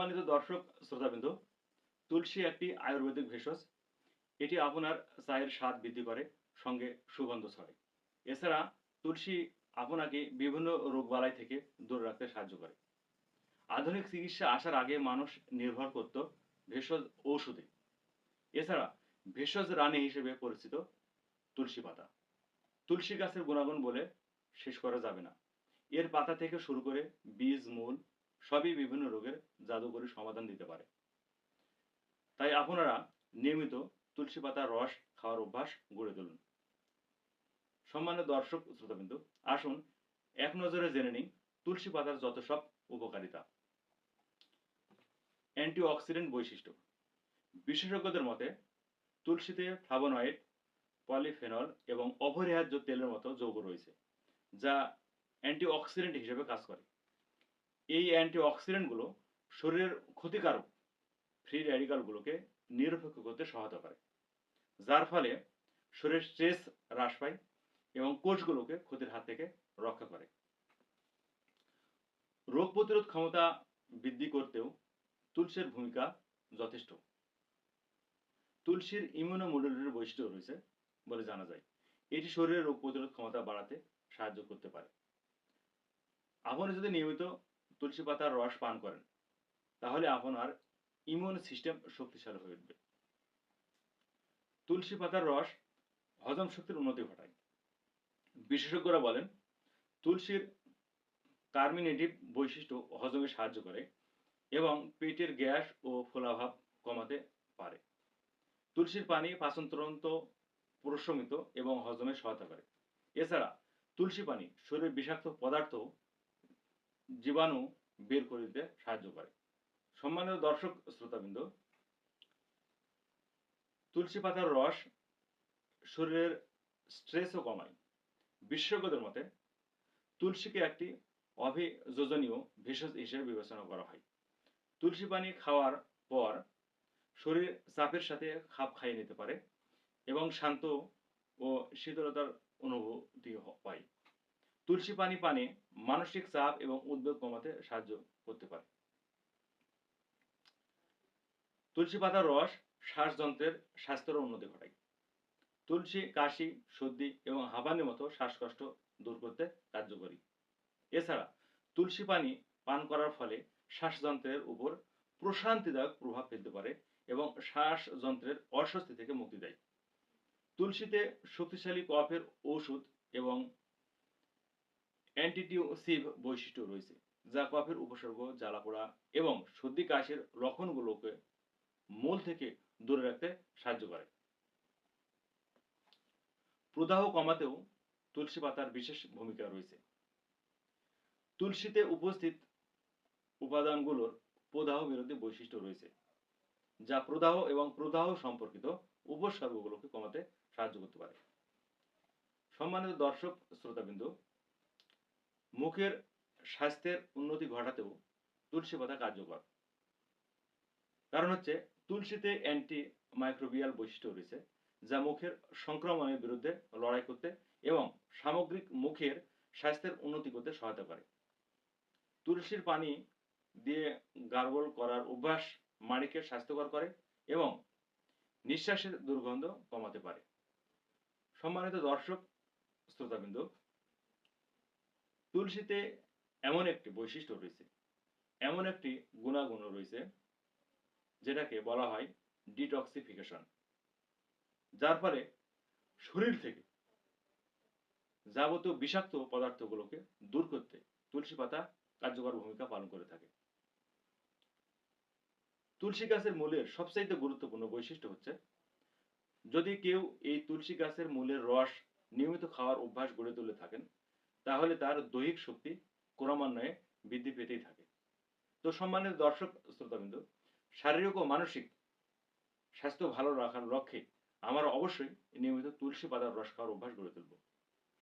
সম্মানিত দর্শক শ্রোতাবৃন্দ, তুলসী একটি আয়ুর্বেদিক ভেষজ। এটি আপনার চায়ের স্বাদ বৃদ্ধি করে, সঙ্গে সুগন্ধ ছড়ায়। এছাড়া তুলসী আপনাকে বিভিন্ন রোগবালাই থেকে দূরে রাখতে সাহায্য করে। আধুনিক চিকিৎসা আসার আগে মানুষ নির্ভর করত ভেষজ ঔষধে। এছাড়া ভেষজ রানী হিসেবে পরিচিত তুলসী পাতা। তুলসী গাছের গুণাগুণ বলে শেষ করা যাবে না। এর পাতা থেকে শুরু করে বীজ, মূল সবই বিভিন্ন রোগের জাদুকরী সমাধান দিতে পারে। তাই আপনারা নিয়মিত তুলসী পাতার রস খাওয়ার অভ্যাস গড়ে তুলুন। সম্মানিত দর্শক, শ্রোতাবিন্দু, আসুন এক নজরে জেনে নিই তুলসী পাতার যত সব উপকারিতা। অ্যান্টিঅক্সিডেন্ট বৈশিষ্ট্য। বিশেষজ্ঞদের মতে, তুলসীতে ফ্লাভোনয়েড, পলিফেনল এবং অপরিহার্য তেলের মতো যৌগ রয়েছে, যা অ্যান্টিঅক্সিডেন্ট হিসেবে কাজ করে। এই অ্যান্টিঅক্সিডেন্টগুলো শরীরের ক্ষতিকারক ফ্রি র্যাডিকালগুলোকে নিরপেক্ষ করতে সহায়তা করে, যার ফলে শরীরের স্ট্রেস হ্রাস পায় এবং কোষগুলোকে ক্ষতির হাত থেকে রক্ষা করে। রোগ প্রতিরোধ ক্ষমতা বৃদ্ধি করতেও তুলসীর ভূমিকা যথেষ্ট। তুলসীর ইমিউনোমোডুলের বৈশিষ্ট্য রয়েছে বলে জানা যায়। এটি শরীরের রোগ প্রতিরোধ ক্ষমতা বাড়াতে সাহায্য করতে পারে। আপনি যদি নিয়মিত তুলসী পাতার রস পান করেন, তাহলে আপনার ইমিউন সিস্টেম শক্তিশালী হয়ে উঠবে। তুলসী পাতার রস হজম শক্তির উন্নতি ঘটায়। বিশেষজ্ঞরা বলেন, তুলসীর কার্মিনেটিভ বৈশিষ্ট্য হজমে সাহায্য করে এবং পেটের গ্যাস ও ফোলাভাব কমাতে পারে। তুলসীর পানি পাচনতন্ত্র প্রশমিত এবং হজমে সহায়তা করে। এছাড়া তুলসী পানি শরীরের বিষাক্ত পদার্থ জীবাণু বের করে দিতে সাহায্য করে। সম্মানিত দর্শক শ্রোতাবৃন্দ, তুলসী পাতার রস শরীরের স্ট্রেসও কমায়। বিশেষজ্ঞদের মতে, তুলসীকে একটি অভিযোজনীয় ভেষজ হিসেবে বিবেচনা করা হয়। তুলসী পানি খাওয়ার পর শরীর চাপের সাথে খাপ খাইয়ে নিতে পারে এবং শান্ত ও শীতলতার অনুভূতি পায় তুলসী পানি পানে মানসিক চাপ এবং উদ্বেগ কমাতে সাহায্য করতে পারে। তুলসী পাতার রস শ্বাসযন্ত্রের স্বাস্থ্যের উন্নতি ঘটায়। তুলসী, কাশি, সর্দি এবং হাঁপানির মতো শ্বাসকষ্ট দূর করতে কার্যকরী। এছাড়া তুলসী পানি পান করার ফলে শ্বাসযন্ত্রের উপর প্রশান্তিদায়ক প্রভাব ফেলতে পারে এবং শ্বাসযন্ত্রের অস্বস্তি থেকে মুক্তি দেয়। তুলসীতে শক্তিশালী কফের ঔষধ এবং অ্যান্টিটিউসিভ বৈশিষ্ট্য রয়েছে, যা কফের উপসর্গ, জ্বালাপোড়া এবং সর্দি কাশির লক্ষণগুলোকে মূল থেকে দূরে রাখতে সাহায্য করে। প্রদাহ কমাতেও তুলসী পাতার বিশেষ ভূমিকা রয়েছে। তুলসীতে উপস্থিত উপাদানগুলোর প্রদাহ বিরোধী বৈশিষ্ট্য রয়েছে, যা প্রদাহ এবং প্রদাহ সম্পর্কিত উপসর্গগুলোকে কমাতে সাহায্য করতে পারে। সম্মানিত দর্শক, শ্রোতাবিন্দু মুখের স্বাস্থ্যের উন্নতি ঘটাতেও তুলসী পাতা কার্যকর। কারণ হচ্ছে তুলসীতে অ্যান্টি মাইক্রোবিয়াল বৈশিষ্ট্য রয়েছে, যা মুখের সংক্রমণের বিরুদ্ধে লড়াই করতে এবং সামগ্রিক মুখের স্বাস্থ্যের উন্নতি করতে সহায়তা করে। তুলসীর পানি দিয়ে গার্গল করার অভ্যাস মাড়িকে স্বাস্থ্যকর করে এবং নিঃশ্বাসের দুর্গন্ধ কমাতে পারে। সম্মানিত দর্শক, শ্রোতাবৃন্দ তুলসীতে এমন একটি বৈশিষ্ট্য রয়েছে, এমন একটি গুণাগুণ রয়েছে, যেটাকে বলা হয় ডিটক্সিফিকেশন যার ফলে শরীর থেকে যাবতীয় বিষাক্ত পদার্থগুলোকে দূর করতে তুলসী পাতা কার্যকর ভূমিকা পালন করে থাকে। তুলসী গাছের মূলের সবচাইতে গুরুত্বপূর্ণ বৈশিষ্ট্য হচ্ছে, যদি কেউ এই তুলসী গাছের মূলের রস নিয়মিত খাওয়ার অভ্যাস গড়ে তুলে থাকেন তাহলে তার দৈহিক শক্তি ক্রমান্বয়ে বৃদ্ধি পেতেই থাকে। তো সম্মানের দর্শক, শ্রোতাবিন্দু, শারীরিক ও মানসিক স্বাস্থ্য ভালো রাখার লক্ষ্যে আমার অবশ্যই নিয়মিত তুলসী পাতার রস খাওয়ার অভ্যাস গড়ে তুলব।